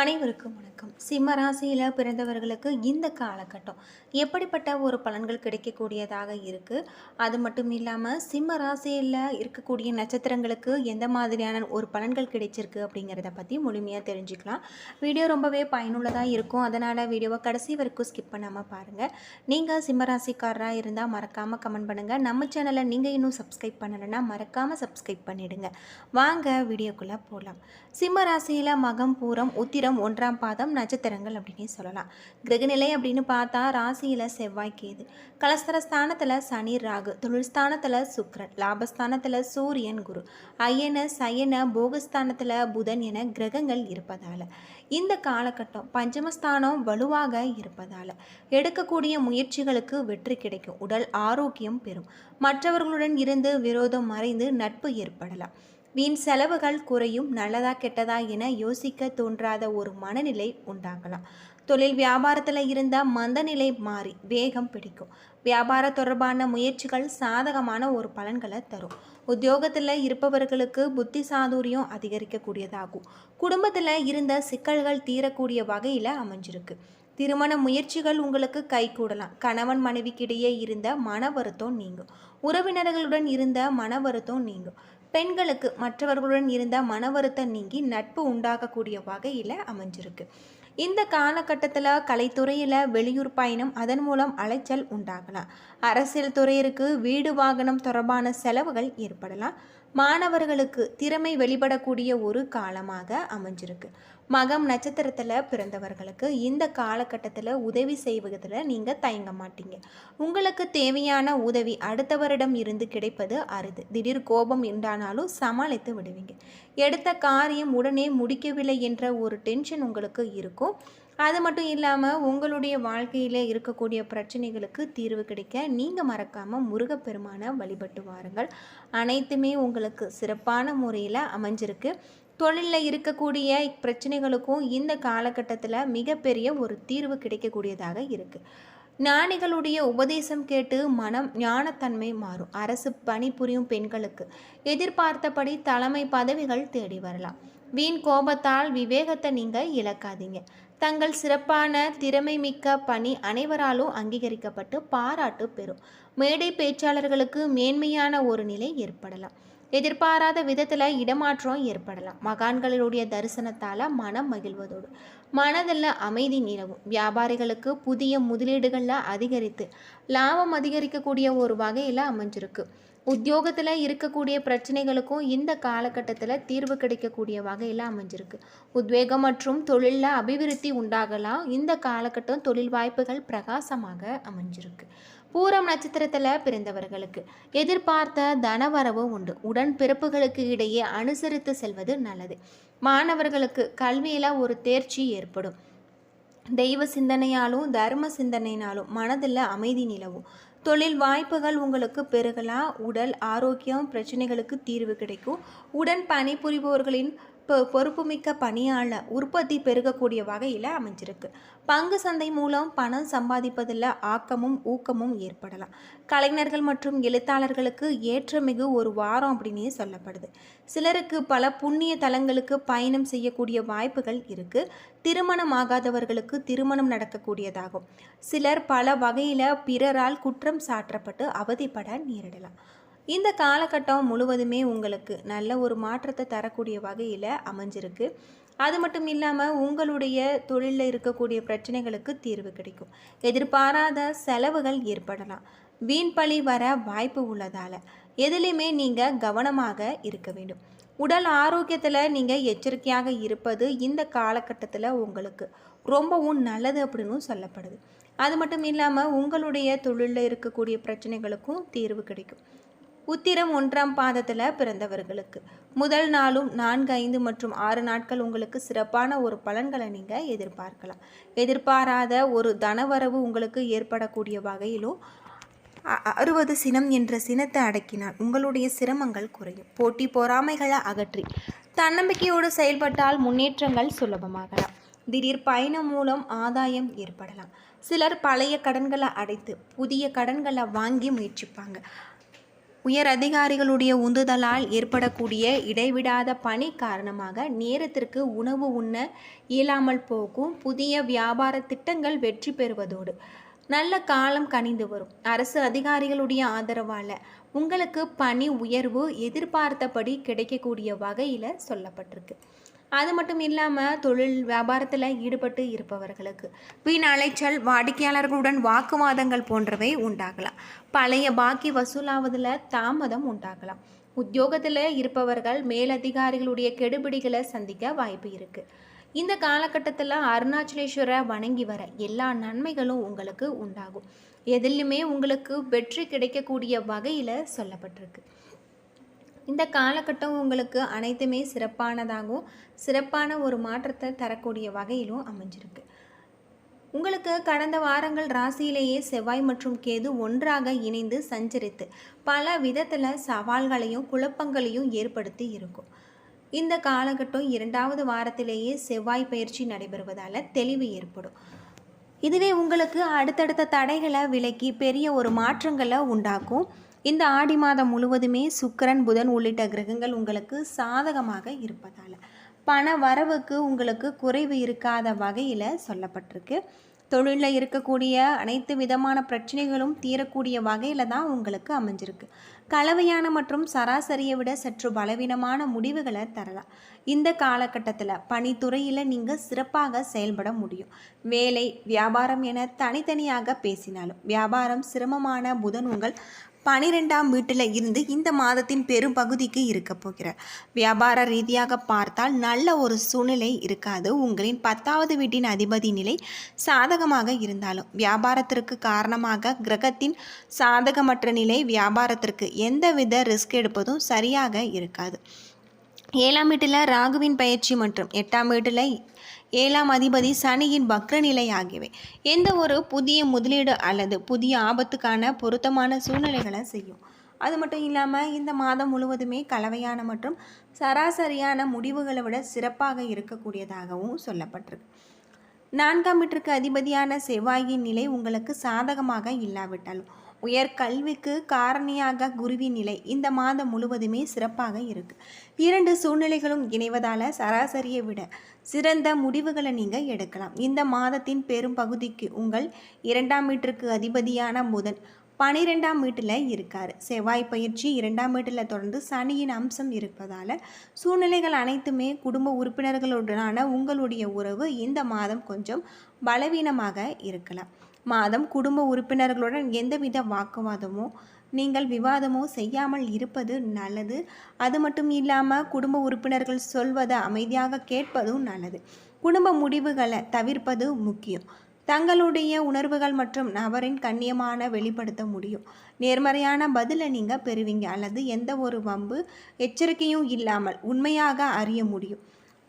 அனைவருக்கும் வணக்கம். சிம்ம ராசியில் பிறந்தவர்களுக்கு இந்த காலகட்டம் எப்படிப்பட்ட ஒரு பலன்கள் கிடைக்கக்கூடியதாக இருக்குது அது மட்டும் இல்லாமல் சிம்ம ராசியில் இருக்கக்கூடிய நட்சத்திரங்களுக்கு எந்த மாதிரியான ஒரு பலன்கள் கிடைச்சிருக்கு அப்படிங்கிறத பற்றி முழுமையாக தெரிஞ்சுக்கலாம். வீடியோ ரொம்பவே பயனுள்ளதாக இருக்கும். அதனால் வீடியோவை கடைசி வரைக்கும் ஸ்கிப் பண்ணாமல் பாருங்கள் நீங்கள் சிம்ம ராசிக்காரராக இருந்தால் மறக்காமல் கமெண்ட் பண்ணுங்கள் நம்ம சேனலை நீங்கள் இன்னும் சப்ஸ்கிரைப் பண்ணலைன்னா மறக்காமல் சப்ஸ்கிரைப் பண்ணிவிடுங்க வாங்க வீடியோக்குள்ளே போகலாம் சிம்ம ராசியில் மகம் பூரம் உத்திரம் ஒன்றாம் பாதம் நட்சத்திரங்கள் அப்படின்னு சொல்லலாம். கிரகநிலை அப்படின்னு பார்த்தா ராசியில் செவ்வாய் கேது. கலஸ்தர ஸ்தானத்தில் சனி ராகு. தொழில் ஸ்தானத்தில் சுக்ரன் லாபஸ்தானத்தில் சூரியன் குரு. ஐயன சயன போகஸ்தானத்தில் புதன் என கிரகங்கள் இருப்பதால். இந்த காலகட்டம் பஞ்சமஸ்தானம் வலுவாக இருப்பதால் எடுக்கக்கூடிய முயற்சிகளுக்கு வெற்றி கிடைக்கும். உடல் ஆரோக்கியம் பெறும். மற்றவர்களுடன் இருந்து விரோதம் மறைந்து நட்பு ஏற்படலாம். வீண் செலவுகள் குறையும் நல்லதா கெட்டதா என யோசிக்க தோன்றாத ஒரு மனநிலை உண்டாகலாம். தொழில் வியாபாரத்தில் இருந்த மந்தநிலை மாறி வேகம் பிடிக்கும். வியாபார தொடர்பான முயற்சிகள் சாதகமான ஒரு பலன்களை தரும். உத்தியோகத்தில் இருப்பவர்களுக்கு புத்தி சாதுரியம் அதிகரிக்கக்கூடியதாகும். குடும்பத்தில் இருந்த சிக்கல்கள் தீரக்கூடிய வகையில் அமைஞ்சிருக்கு. திருமண முயற்சிகள் உங்களுக்கு கைகூடலாம் கணவன் மனைவிக்கிடையே இருந்த மன வருத்தம் நீங்கும். உறவினர்களுடன் இருந்த மன வருத்தம் நீங்கும். பெண்களுக்கு மற்றவர்களுடன் இருந்த மன வருத்தம் நீங்கி நட்பு உண்டாகக்கூடிய வகையில் அமைஞ்சிருக்கு. இந்த காலகட்டத்தில் கலைத்துறையில் வெளியூர் பயணம் அதன் மூலம் அலைச்சல் உண்டாகலாம். அரசியல் துறையிற்கு வீடு வாகனம் தொடர்பான செலவுகள் ஏற்படலாம். மாணவர்களுக்கு திறமை வெளிப்படக்கூடிய ஒரு காலமாக அமைஞ்சிருக்கு. மகம் நட்சத்திரத்தில் பிறந்தவர்களுக்கு இந்த காலகட்டத்தில் உதவி செய்வதில் நீங்கள் தயங்க மாட்டீங்க. உங்களுக்கு தேவையான உதவி அடுத்தவரிடம் இருந்து கிடைப்பது அரிது. திடீர் கோபம் என்றானாலும் சமாளித்து விடுவீங்க. எடுத்த காரியம் உடனே முடிக்கவில்லை என்ற ஒரு டென்ஷன் உங்களுக்கு இருக்கும். அது மட்டும் இல்லாமல் உங்களுடைய வாழ்க்கையில் இருக்கக்கூடிய பிரச்சனைகளுக்கு தீர்வு கிடைக்க நீங்கள் மறக்காமல் முருகப்பெருமானை வழிபட்டு வாருங்கள். அனைத்துமே உங்களுக்கு சிறப்பான முறையில் அமைஞ்சிருக்கு. தொழிலில் இருக்கக்கூடிய பிரச்சனைகளுக்கும் இந்த காலகட்டத்தில் மிகப்பெரிய ஒரு தீர்வு கிடைக்கக்கூடியதாக இருக்குது ஞானிகளுடைய உபதேசம் கேட்டு மனம் ஞானத்தன்மை மாறும். அரசு பணிபுரியும் பெண்களுக்கு எதிர்பார்த்தபடி தலைமை பதவிகள் தேடி வரலாம். வீண் கோபத்தால் விவேகத்தை நீங்கள் இழக்காதீங்க. தங்கள் சிறப்பான திறமை மிக்க பணி அனைவராலும் அங்கீகரிக்கப்பட்டு பாராட்டு பெறும். மேடை பேச்சாளர்களுக்கு மேன்மையான ஒரு நிலை ஏற்படலாம். எதிர்பாராத விதத்தில் இடமாற்றம் ஏற்படலாம். மகான்களுடைய தரிசனத்தால் மனம் மகிழ்வதோடு. மனதில் அமைதி நிலவும். வியாபாரிகளுக்கு புதிய முதலீடுகளில் அதிகரித்து லாபம் அதிகரிக்கக்கூடிய ஒரு வகையில் அமைஞ்சிருக்கு. உத்தியோகத்தில் இருக்கக்கூடிய பிரச்சனைகளுக்கும் இந்த காலகட்டத்தில் தீர்வு கிடைக்கக்கூடிய வகையில் அமைஞ்சிருக்கு. உத்வேகம் மற்றும் தொழிலில் அபிவிருத்தி உண்டாகலாம். இந்த காலகட்டம் தொழில் வாய்ப்புகள் பிரகாசமாக அமைஞ்சிருக்கு. பூரம் நட்சத்திரத்தில் பிறந்தவர்களுக்கு எதிர்பார்த்த தனவரவு உண்டு. உடன் பிறப்புகளுக்கு இடையே அனுசரித்து செல்வது நல்லது. மாணவர்களுக்கு கல்வியில் ஒரு தேர்ச்சி ஏற்படும். தெய்வ சிந்தனையாலும் தர்ம சிந்தனையினாலும் மனதில் அமைதி நிலவும். தொழில் வாய்ப்புகள் உங்களுக்கு பெருகலாம். உடல் ஆரோக்கியம் பிரச்சனைகளுக்கு தீர்வு கிடைக்கும். உடன் பணிபுரிபவர்களின் பொறுப்புமிக்க பணியாளர் உற்பத்தி பெருகக்கூடிய வகையில் அமைஞ்சிருக்கு. பங்கு சந்தை மூலம் பணம் சம்பாதிப்பதில் ஆக்கமும் ஊக்கமும் ஏற்படலாம். கலைஞர்கள் மற்றும் எழுத்தாளர்களுக்கு ஏற்றமிகு ஒரு வாரம் அப்படின்னே சொல்லப்படுது. சிலருக்கு பல புண்ணிய தலங்களுக்கு பயணம் செய்யக்கூடிய வாய்ப்புகள் இருக்குது திருமணம் ஆகாதவர்களுக்கு திருமணம் நடக்கக்கூடியதாகும். சிலர் பல வகையில் பிறரால் குற்றம் சாற்றப்பட்டு அவதிப்பட நேரிடலாம். இந்த காலகட்டம் முழுவதுமே உங்களுக்கு நல்ல ஒரு மாற்றத்தை தரக்கூடிய வகையில் அமைஞ்சிருக்கு. அது மட்டும் இல்லாமல் உங்களுடைய தொழிலில் இருக்கக்கூடிய பிரச்சனைகளுக்கு தீர்வு கிடைக்கும். எதிர்பாராத செலவுகள் ஏற்படலாம். வீண் பழி வர வாய்ப்பு உள்ளதால் எதுலேயுமே நீங்கள் கவனமாக இருக்க வேண்டும். உடல் ஆரோக்கியத்தில் நீங்கள் எச்சரிக்கையாக இருப்பது இந்த காலகட்டத்தில் உங்களுக்கு ரொம்பவும் நல்லது அப்படின்னு சொல்லப்படுது. அது மட்டும் இல்லாமல் உங்களுடைய தொழிலில் இருக்கக்கூடிய பிரச்சனைகளுக்கும் தீர்வு கிடைக்கும். உத்திரம் ஒன்றாம் பாதத்தில் பிறந்தவர்களுக்கு. முதல் நாளும் நான்கு ஐந்து மற்றும் ஆறு நாட்கள் உங்களுக்கு சிறப்பான ஒரு பலன்களை நீங்கள் எதிர்பார்க்கலாம். எதிர்பாராத ஒரு தனவரவு உங்களுக்கு ஏற்படக்கூடிய வகையிலும் அறுபது சினம் என்ற சினத்தை அடக்கினால் உங்களுடைய சிரமங்கள் குறையும். போட்டி பொறாமைகளை அகற்றி தன்னம்பிக்கையோடு செயல்பட்டால் முன்னேற்றங்கள் சுலபமாகலாம். திடீர் பயணம் மூலம் ஆதாயம் ஏற்படலாம். சிலர் பழைய கடன்களை அடைத்து புதிய கடன்களை வாங்கி முயற்சிப்பாங்க. உயர் அதிகாரிகளுடைய உந்துதலால் ஏற்படக்கூடிய இடைவிடாத பணி காரணமாக நேரத்திற்கு உணவு உண்ண இயலாமல் போகும் புதிய வியாபார திட்டங்கள் வெற்றி பெறுவதோடு நல்ல காலம் கனிந்து வரும். அரசு அதிகாரிகளுடைய ஆதரவால் உங்களுக்கு பணி உயர்வு எதிர்பார்த்தபடி கிடைக்கக்கூடிய வகையில் சொல்லப்பட்டிருக்கு. அது மட்டும் இல்லாமல் தொழில் வியாபாரத்தில் ஈடுபட்டு இருப்பவர்களுக்கு வீண் அலைச்சல் வாடிக்கையாளர்களுடன் வாக்குவாதங்கள் போன்றவை உண்டாகலாம். பழைய பாக்கி வசூலாவதில் தாமதம் உண்டாகலாம். உத்தியோகத்தில் இருப்பவர்கள் மேலதிகாரிகளுடைய கெடுபிடிகளை சந்திக்க வாய்ப்பு இருக்குது இந்த காலகட்டத்தில் அருணாச்சலேஸ்வரை வணங்கி வர எல்லா நன்மைகளும் உங்களுக்கு உண்டாகும். எதிலுமே உங்களுக்கு வெற்றி கிடைக்கக்கூடிய வகையில் சொல்லப்பட்டிருக்கு. இந்த காலகட்டம் உங்களுக்கு அனைத்துமே சிறப்பானதாகவும் சிறப்பான ஒரு மாற்றத்தை தரக்கூடிய வகையிலும் அமைஞ்சிருக்கு. உங்களுக்கு கடந்த வாரங்கள் ராசியிலேயே செவ்வாய் மற்றும் கேது ஒன்றாக இணைந்து சஞ்சரித்து பல விதத்தில் சவால்களையும் குழப்பங்களையும் ஏற்படுத்தி இருக்கும். இந்த காலகட்டம் இரண்டாவது வாரத்திலேயே செவ்வாய் பயிற்சி நடைபெறுவதால் தெளிவு ஏற்படும். இதுவே உங்களுக்கு அடுத்தடுத்த தடைகளை விலக்கி பெரிய ஒரு மாற்றங்களை உண்டாக்கும். இந்த ஆடி மாதம் முழுவதுமே சுக்கிரன் புதன் உள்ளிட்ட கிரகங்கள் உங்களுக்கு சாதகமாக இருப்பதால் பண வரவுக்கு உங்களுக்கு குறைவு இருக்காத வகையில் சொல்லப்பட்டிருக்கு. தொழிலில் இருக்கக்கூடிய அனைத்து விதமான பிரச்சனைகளும் தீரக்கூடிய வகையில் தான் உங்களுக்கு அமைஞ்சிருக்கு. கலவையான மற்றும் சராசரியை விட சற்று பலவீனமான முடிவுகளை தரலாம். இந்த காலகட்டத்தில் பணித்துறையில் நீங்கள் சிறப்பாக செயல்பட முடியும். வேலை வியாபாரம் என தனித்தனியாக பேசினாலும் வியாபாரம் சிரமமான புதன் உங்கள் பனிரெண்டாம் வீட்டில் இருந்து இந்த மாதத்தின் பெரும் பகுதிக்கு இருக்க போகிறார். வியாபார ரீதியாக பார்த்தால் நல்ல ஒரு சூழ்நிலை இருக்காது. உங்களின் பத்தாவது வீட்டின் அதிபதி நிலை சாதகமாக இருந்தாலும் வியாபாரத்திற்கு காரணமாக கிரகத்தின் சாதகமற்ற நிலை வியாபாரத்திற்கு எந்தவித ரிஸ்க் எடுப்பதும் சரியாக இருக்காது. ஏழாம் வீட்டில் ராகுவின் பயிற்சி மற்றும் எட்டாம் வீட்டில் ஏழாம் அதிபதி சனியின் வக்ர நிலை ஆகியவை. எந்த ஒரு புதிய முதலீடு அல்லது புதிய ஆபத்துக்கான பொருத்தமான சூழ்நிலைகளை செய்யும். அது மட்டும் இல்லாமல் இந்த மாதம் முழுவதுமே கலவையான மற்றும் சராசரியான முடிவுகளை விட சிறப்பாக இருக்கக்கூடியதாகவும் சொல்லப்பட்டிருக்கு. நான்காம் வீட்டிற்கு அதிபதியான செவ்வாயின் நிலை உங்களுக்கு சாதகமாக இல்லாவிட்டாலும் உயர் கல்விக்கு காரணியாக குருவின் நிலை இந்த மாதம் முழுவதுமே சிறப்பாக இருக்கு. இரண்டு சூழ்நிலைகளும் இணைவதால் சராசரியை விட சிறந்த முடிவுகளை நீங்கள் எடுக்கலாம். இந்த மாதத்தின் பெரும் பகுதிக்கு உங்கள் இரண்டாம் வீட்டிற்கு அதிபதியான புதன் பனிரெண்டாம் வீட்டில் இருக்கார். செவ்வாய் பயிற்சி இரண்டாம் வீட்டில் தொடர்ந்து சனியின் அம்சம் இருப்பதால் சூழ்நிலைகள் அனைத்துமே குடும்ப உறுப்பினர்களுடனான உங்களுடைய உறவு இந்த மாதம் கொஞ்சம் பலவீனமாக இருக்கலாம். மாதம் குடும்ப உறுப்பினர்களுடன் எந்தவித வாக்குவாதமோ நீங்கள் விவாதமோ செய்யாமல் இருப்பது நல்லது. அது மட்டும் இல்லாமல் குடும்ப உறுப்பினர்கள் சொல்வதை அமைதியாக கேட்பதும் நல்லது. குடும்ப முடிவுகளை தவிர்ப்பது முக்கியம். தங்களுடைய உணர்வுகள் மற்றும் நபரின் கண்ணியமான வெளிப்படுத்த முடியும். நேர்மறையான பதிலை நீங்கள் பெறுவீங்க. அல்லது எந்த ஒரு வம்பு எச்சரிக்கையும் இல்லாமல் உண்மையாக அறிய முடியும்.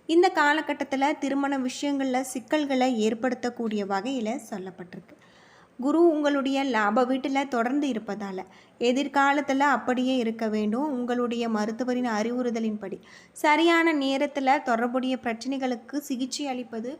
இந்த காலகட்டத்தில் திருமண விஷயங்களில் சிக்கல்களை ஏற்படுத்தக்கூடிய வகையில் சொல்லப்பட்டிருக்கு. குரு உங்களுடைய லாப வீட்டில் தொடர்ந்து இருப்பதால் எதிர்காலத்தில் அப்படியே இருக்க வேண்டும். உங்களுடைய மருத்துவரின் அறிவுறுதலின்படி சரியான நேரத்தில் தொடர்புடைய பிரச்சனைகளுக்கு சிகிச்சை அளிப்பது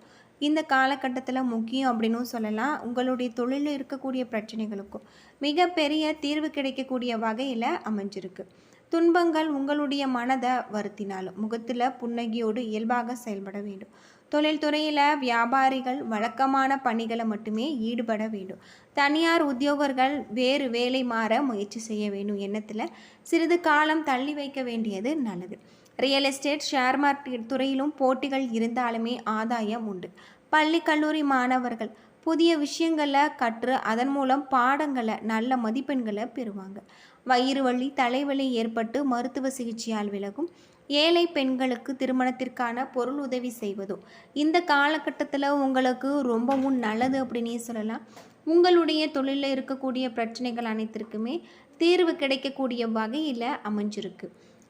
இந்த காலகட்டத்தில் முக்கியம் அப்படின்னு சொல்லலாம். உங்களுடைய தொழிலில் இருக்கக்கூடிய பிரச்சனைகளுக்கும் மிகப்பெரிய தீர்வு கிடைக்கக்கூடிய வகையில் அமைஞ்சிருக்கு. துன்பங்கள் உங்களுடைய மனதை வருத்தினாலும் முகத்தில் புன்னகையோடு இயல்பாக செயல்பட வேண்டும். தொழில்துறையில் வியாபாரிகள் வழக்கமான பணிகளை மட்டுமே ஈடுபட வேண்டும். தனியார் உத்தியோகர்கள் வேறு வேலை மாற முயற்சி செய்ய வேண்டும். எண்ணத்தில் சிறிது காலம் தள்ளி வைக்க வேண்டியது நல்லது. ரியல் எஸ்டேட் ஷேர் மார்க்கெட் துறையிலும் போட்டிகள் இருந்தாலுமே ஆதாயம் உண்டு. பள்ளி கல்லூரி மாணவர்கள் புதிய விஷயங்களை கற்று அதன் மூலம் பாடங்களை நல்ல மதிப்பெண்களை பெறுவாங்க. வயிறு வலி தலைவலி ஏற்பட்டு மருத்துவ சிகிச்சையால் விலகும். ஏழை பெண்களுக்கு திருமணத்திற்கான பொருள் உதவி செய்வதும் இந்த காலகட்டத்தில் உங்களுக்கு ரொம்பவும் நல்லது அப்படின்னே சொல்லலாம். உங்களுடைய தொழிலில் இருக்கக்கூடிய பிரச்சனைகள் அனைத்திற்குமே தீர்வு கிடைக்கக்கூடிய வகையில் அமைஞ்சிருக்கு.